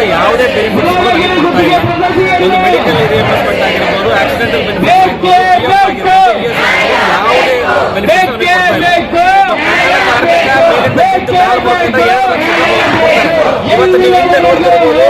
ಇರುವಂಥ ಯಾವುದೇ ಬೆನಿಫಿಟ್ ಒಂದು ಮೆಡಿಕಲ್ ರಿಯಂಬರ್ಸ್ಮೆಂಟ್ ಆಗಿರ್ಬೋದು ಆಕ್ಸಿಡೆಂಟಲ್ ಬೆನಿಫಿಟ್ ಯಾವುದೇ ಬೆನಿಫಿಟ್ ಇವತ್ತು ನೀವು ನೋಡ್ತಿರ್ಬೋದು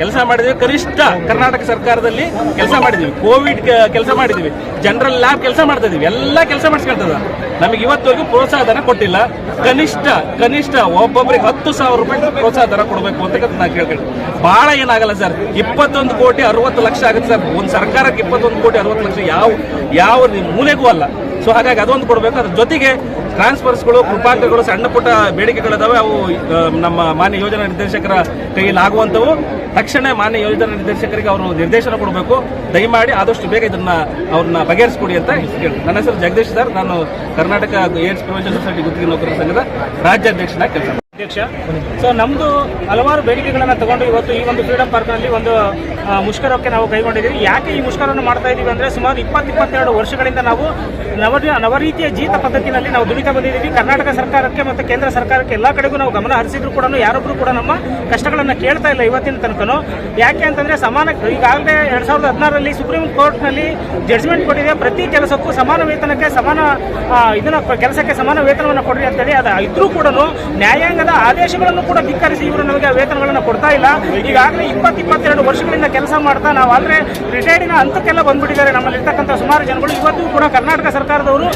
ಕೆಲಸ ಮಾಡಿದ್ವಿ. ಕನಿಷ್ಠ ಕರ್ನಾಟಕ ಸರ್ಕಾರದಲ್ಲಿ ಕೆಲಸ ಮಾಡಿದ್ವಿ. ಕೋವಿಡ್ ಕೆಲಸ ಮಾಡಿದ್ವಿ. ಜನರಲ್ ಲ್ಯಾಬ್ ಕೆಲಸ ಮಾಡ್ತಾ ಇದೀವಿ. ಎಲ್ಲ ಕೆಲಸ ಮಾಡಿಸ್ಕೊಳ್ತದ ನಮಗೆ ಇವತ್ತವರೆಗೂ ಪ್ರೋತ್ಸಾಹ ಧನ ಕೊಟ್ಟಿಲ್ಲ. ಕನಿಷ್ಠ ಕನಿಷ್ಠ ಒಬ್ಬೊಬ್ಬರಿಗೆ ಹತ್ತು ಸಾವಿರ ರೂಪಾಯಿ ಪ್ರೋತ್ಸಾಹ ಧನ ಕೊಡಬೇಕು ಅಂತ ನಾನು ಕೇಳ್ಕೊಂಡು ಬಹಳ ಏನಾಗಲ್ಲ ಸರ್. ಇಪ್ಪತ್ತೊಂದು ಕೋಟಿ ಅರವತ್ತು ಲಕ್ಷ ಆಗುತ್ತೆ ಸರ್. ಒಂದು ಸರ್ಕಾರಕ್ಕೆ ಇಪ್ಪತ್ತೊಂದು ಕೋಟಿ ಅರವತ್ತು ಲಕ್ಷ ಯಾವ ಯಾವ ಮೂಲೆಗೂ ಅಲ್ಲ. ಸೊ ಹಾಗಾಗಿ ಅದೊಂದು ಕೊಡಬೇಕು. ಅದ್ರ ಜೊತೆಗೆ ಟ್ರಾನ್ಸ್ಫರ್ಸ್ಗಳು ಕೃಪಾಂಕಗಳು ಸಣ್ಣ ಪುಟ್ಟ ಬೇಡಿಕೆಗಳಿದಾವೆ. ಅವು ನಮ್ಮ ಮಾನ್ಯ ಯೋಜನಾ ನಿರ್ದೇಶಕರ ಕೈಯಲ್ಲಿ ಆಗುವಂಥವು. ತಕ್ಷಣ ಮಾನ್ಯ ಯೋಜನಾ ನಿರ್ದೇಶಕರಿಗೆ ಅವರು ನಿರ್ದೇಶನ ಕೊಡಬೇಕು. ದಯಮಾಡಿ ಆದಷ್ಟು ಬೇಗ ಇದನ್ನ ಅವ್ರನ್ನ ಬಗೆಹರಿಸ್ಕೊಡಿ ಅಂತ ನನ್ನ ಹೆಸರು ಜಗದೀಶ್ ಸರ್. ನಾನು ಕರ್ನಾಟಕ ಏಡ್ಸ್ ಪ್ರಿವೆನ್ಷನ್ ಸೊಸೈಟಿ ಗುತ್ತಿಗೆ ನೌಕರರ ಸಂಘದ ರಾಜ್ಯಾಧ್ಯಕ್ಷನಾಗಿ ಕೆಲಸ. ಅಧ್ಯಕ್ಷ. ಸೊ ನಮ್ದು ಹಲವಾರು ಬೇಡಿಕೆಗಳನ್ನ ತಗೊಂಡು ಇವತ್ತು ಈ ಒಂದು ಫ್ರೀಡಂ ಪಾರ್ಕ್ನಲ್ಲಿ ಒಂದು ಮುಷ್ಕರಕ್ಕೆ ನಾವು ಕೈಗೊಂಡಿದ್ದೀವಿ. ಯಾಕೆ ಈ ಮುಷ್ಕರವನ್ನು ಮಾಡ್ತಾ ಇದ್ದೀವಿ ಅಂದ್ರೆ ಸುಮಾರು ಇಪ್ಪತ್ತು ಇಪ್ಪತ್ತೆರಡು ವರ್ಷಗಳಿಂದ ನಾವು ನವ ನವರೀತಿಯ ಜೀತ ಪದ್ಧತಿನಲ್ಲಿ ನಾವು ದುಡಿತ ಬಂದಿದ್ದೀವಿ. ಕರ್ನಾಟಕ ಸರ್ಕಾರಕ್ಕೆ ಮತ್ತು ಕೇಂದ್ರ ಸರ್ಕಾರಕ್ಕೆ ಎಲ್ಲ ಕಡೆಗೂ ನಾವು ಗಮನ ಹರಿಸಿದ್ರು ಕೂಡ ಯಾರೊಬ್ಬರು ಕೂಡ ನಮ್ಮ ಕಷ್ಟಗಳನ್ನು ಕೇಳ್ತಾ ಇಲ್ಲ ಇವತ್ತಿನ ತನಕನೂ. ಯಾಕೆ ಅಂತಂದ್ರೆ ಸಮಾನ, ಈಗಾಗಲೇ ಎರಡು ಸಾವಿರದ ಹದಿನಾರರಲ್ಲಿ ಸುಪ್ರೀಂ ಕೋರ್ಟ್ನಲ್ಲಿ ಜಡ್ಜ್ಮೆಂಟ್ ಕೊಟ್ಟಿದೆ. ಪ್ರತಿ ಕೆಲಸಕ್ಕೂ ಸಮಾನ ವೇತನಕ್ಕೆ ಸಮಾನ ಇದನ್ನು, ಕೆಲಸಕ್ಕೆ ಸಮಾನ ವೇತನವನ್ನು ಕೊಡ್ರಿ ಅಂತೇಳಿ ಅದು ಇದ್ರೂ ಕೂಡ ನ್ಯಾಯಾಂಗದ ಆದೇಶಗಳನ್ನು ಕೂಡ ಧಿಕ್ಕರಿಸಿ ಇವರು ನಮಗೆ ವೇತನಗಳನ್ನು ಕೊಡ್ತಾ ಇಲ್ಲ. ಈಗಾಗಲೇ ಇಪ್ಪತ್ತು ಇಪ್ಪತ್ತೆರಡು ವರ್ಷಗಳಿಂದ ಕೆಲಸ ಮಾಡ್ತಾ ನಾವು ಆಲ್ರೆ ರಿಟೈರ್ಡಿನ ಹಂತಕ್ಕೆಲ್ಲ ಬಂದ್ಬಿಟ್ಟಿದ್ದಾರೆ ನಮ್ಮಲ್ಲಿ ಇರ್ತಕ್ಕಂಥ ಸುಮಾರು ಜನಗಳು. ಇವತ್ತು ಕೂಡ ಕರ್ನಾಟಕ ಸರ್ಕಾರದವರು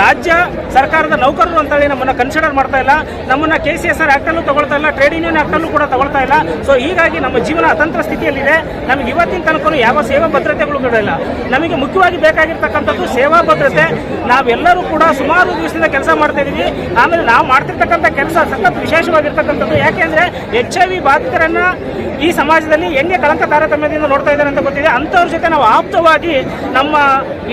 ರಾಜ್ಯ ಸರ್ಕಾರದ ನೌಕರರು ಅಂತೇಳಿ ನಮ್ಮನ್ನ ಕನ್ಸಿಡರ್ ಮಾಡ್ತಾ ಇಲ್ಲ. ನಮ್ಮನ್ನ ಕೆ ಸಿ ಎಸ್ ಆರ್ ಆಕ್ಟಲ್ಲೂ ತಗೊಳ್ತಾ ಇಲ್ಲ ಟ್ರೇಡ್ ಯೂನಿಯನ್ ಆಕ್ಟಲ್ಲೂ ಕೂಡ ತಗೊಳ್ತಾ ಇಲ್ಲ. ಸೊ ಹೀಗಾಗಿ ನಮ್ಮ ಜೀವನ ಅತಂತ್ರ ಸ್ಥಿತಿಯಲ್ಲಿದೆ. ನಮಗೆ ಇವತ್ತಿನ ತನಕ ಯಾವ ಸೇವಾ ಭದ್ರತೆಗಳು ಇಲ್ಲ ನಮಗೆ ಮುಖ್ಯವಾಗಿ ಬೇಕಾಗಿರ್ತಕ್ಕಂಥದ್ದು ಸೇವಾ ಭದ್ರತೆ. ನಾವೆಲ್ಲರೂ ಕೂಡ ಸುಮಾರು ದಿವಸದಿಂದ ಕೆಲಸ ಮಾಡ್ತಾ ಇದ್ದೀವಿ ಆಮೇಲೆ ನಾವು ಮಾಡ್ತಿರ್ತಕ್ಕಂಥ ಕೆಲಸ ಸಖತ್ ವಿಶೇಷವಾಗಿರ್ತಕ್ಕಂಥದ್ದು. ಯಾಕೆಂದ್ರೆ ಎಚ್ ಐ ವಿ ಬಾಧಿತರನ್ನ ಈ ಸಮಾಜದಲ್ಲಿ ಹೆಂಗೆ ಕಳಂಕ, ತಾರತಮ್ಯದಿಂದ ನೋಡ್ತಾ ಇದ್ದಾರೆ ಅಂತ ಗೊತ್ತಿದೆ. ಅಂಥವ್ರ ಜೊತೆ ನಾವು ಆಪ್ತವಾಗಿ ನಮ್ಮ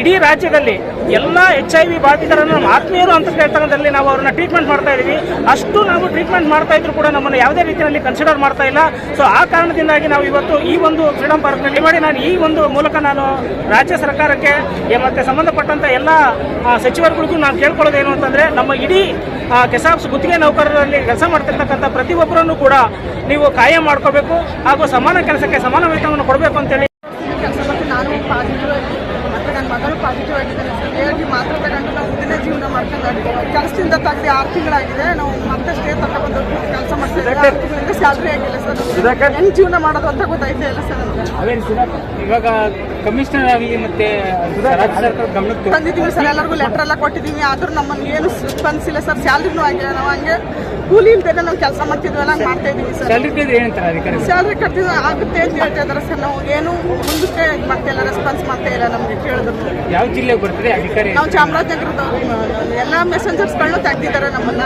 ಇಡೀ ರಾಜ್ಯದಲ್ಲಿ ಎಲ್ಲ ಎಚ್ ಐ ವಿ ಬಾಧಿತರನ್ನು ನಮ್ಮ ಆತ್ಮೀಯರು ಅಂತ ಕೇಳ್ತಕ್ಕಂಥದ್ದಲ್ಲಿ ನಾವು ಅವ್ರನ್ನ ಟ್ರೀಟ್ಮೆಂಟ್ ಮಾಡ್ತಾ ಇದ್ದೀವಿ ಅಷ್ಟು ನಾವು ಟ್ರೀಟ್ಮೆಂಟ್ ಮಾಡ್ತಾ ಇದ್ರು ಕೂಡ ನಮ್ಮನ್ನು ಯಾವುದೇ ರೀತಿಯಲ್ಲಿ ಕನ್ಸಿಡರ್ ಮಾಡ್ತಾ ಇಲ್ಲ. ಸೊ ಆ ಕಾರಣದಿಂದಾಗಿ ನಾವು ಇವತ್ತು ಈ ಒಂದು ಫ್ರೀಡಂ ಪಾರ್ಕ್ನಲ್ಲಿ ಮಾಡಿ ನಾನು ಈ ಒಂದು ಮೂಲಕ ನಾನು ರಾಜ್ಯ ಸರ್ಕಾರಕ್ಕೆ ಮತ್ತು ಸಂಬಂಧಪಟ್ಟಂಥ ಎಲ್ಲ ಸಚಿವರುಗಳಿಗೂ ನಾನು ಕೇಳ್ಕೊಳ್ಳೋದೇನು ಅಂತಂದರೆ ನಮ್ಮ ಇಡೀ ಕೆಸಾಬ್ಸ್ ಗುತ್ತಿಗೆ ನೌಕರರಲ್ಲಿ ಕೆಲಸ ಮಾಡ್ತಿರ್ತಕ್ಕಂಥ ಪ್ರತಿಯೊಬ್ಬರನ್ನು ಕೂಡ ನೀವು ಕಾಯಂ ಮಾಡ್ಕೋಬೇಕು ಹಾಗೂ ಸಮಾನ ಕೆಲಸಕ್ಕೆ ಸಮಾನ ವೇತನವನ್ನು ಕೊಡಬೇಕು ಅಂತೇಳಿ. ನಾನು ಮತ್ತು ನನ್ನ ಮಗಳು ಪಾಸಿಟಿವ್ ಆಗಿದ್ದಾನೆ ಸರ್ ಹೇಳಿ ಮಾತ್ರ ತಗೊಂಡು ನಾವು ಇದನ್ನೇ ಜೀವನ ಮಾಡ್ಕೊಂಡು ಕೆಲಸದಿಂದ ತೆಗೆದು ಆರು ತಿಂಗಳಾಗಿದೆ. ನಾವು ಮತ್ತೆ ಸ್ಟೇ ತಗೊಂಡು ಕೆಲಸ ಮಾಡ್ತಿದ್ದೀವಿ. ಆರು ತಿಂಗಳಿಂದ ಸ್ಯಾಲ್ರಿ ಆಗಿಲ್ಲ ಸರ್. ಹೆಂಗ್ ಜೀವನ ಮಾಡೋದು ಅಂತ ಗೊತ್ತಾಯ್ತಾ ಇಲ್ಲ ಸರ್ ಇವಾಗ ಕಮಿಷನರ್ ಆಗಲಿ ಮತ್ತೆ ತಂದಿದ್ದೀವಿ ಸರ್ ಎಲ್ಲರಿಗೂ ಲೆಟರ್ ಎಲ್ಲ ಕೊಟ್ಟಿದ್ದೀವಿ. ಆದ್ರೂ ನಮ್ಮನ್ನು ಏನು ಸ್ಪಂದಿಸಿಲ್ಲ ಸರ್. ಸ್ಯಾಲ್ರಿನೂ ಆಗಿಲ್ಲ. ನಾವು ಹಂಗೆ ಕೂಲಿ ಇಲ್ದೇನೆ ನಾವು ಕೆಲಸ ಮಾಡ್ತಿದ್ವಲ್ಲ ಹಂಗೆ ಮಾಡ್ತಾ ಇದ್ದೀವಿ ಸರ್. ಸ್ಯಾಲ್ರಿ ಕಟ್ಟಿದ್ರೆ ಆಗುತ್ತೆ ಅಂತ ಹೇಳ್ತಾ ಇದ್ದಾರೆ ಸರ್. ನಾವು ಏನು ಮುಂದಕ್ಕೆ ಮಾಡ್ತಾ ಇಲ್ಲ ರೆಸ್ಪಾನ್ಸ್ ಮಾಡ್ತಾ ಇಲ್ಲ ನಮಗೆ ಕೇಳಿದ್ರು. ಯಾವ ಜಿಲ್ಲೆಗೆ ಬರ್ತದೆ ಅಧಿಕಾರಿ? ನಾವು ಚಾಮರಾಜನಗರದವ್ರು. ಎಲ್ಲ ಮೆಸೆಂಜರ್ಸ್ಗಳನ್ನೂ ತೆಗ್ದಿದ್ದಾರೆ ನಮ್ಮನ್ನ.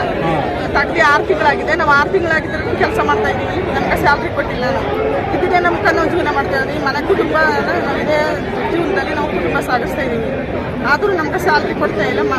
ತೆಗ್ದು ಆರು ತಿಂಗಳಾಗಿದೆ. ನಾವು ಆರು ತಿಂಗಳಾಗಿದ್ದರೂ ಕೆಲಸ ಮಾಡ್ತಾ ಇದ್ದೀವಿ. ನಮ್ಗೆ ಸ್ಯಾಲ್ರಿ ಕೊಟ್ಟಿಲ್ಲ. ನಾವು ಇದನ್ನೇ ನಮ್ಗೆ ಜೀವನ ಮಾಡ್ತಾ ಇದ್ದೀವಿ ಮನೆ ಕುಟುಂಬ ನಾವು ಇದೇ ಜೀವನದಲ್ಲಿ ನಾವು ಕುಟುಂಬ ಸಾಗಿಸ್ತಾ ಇದ್ದೀವಿ. ಆದರೂ ನಮ್ಗೆ ಸ್ಯಾಲ್ರಿ ಕೊಡ್ತಾ ಇಲ್ಲ.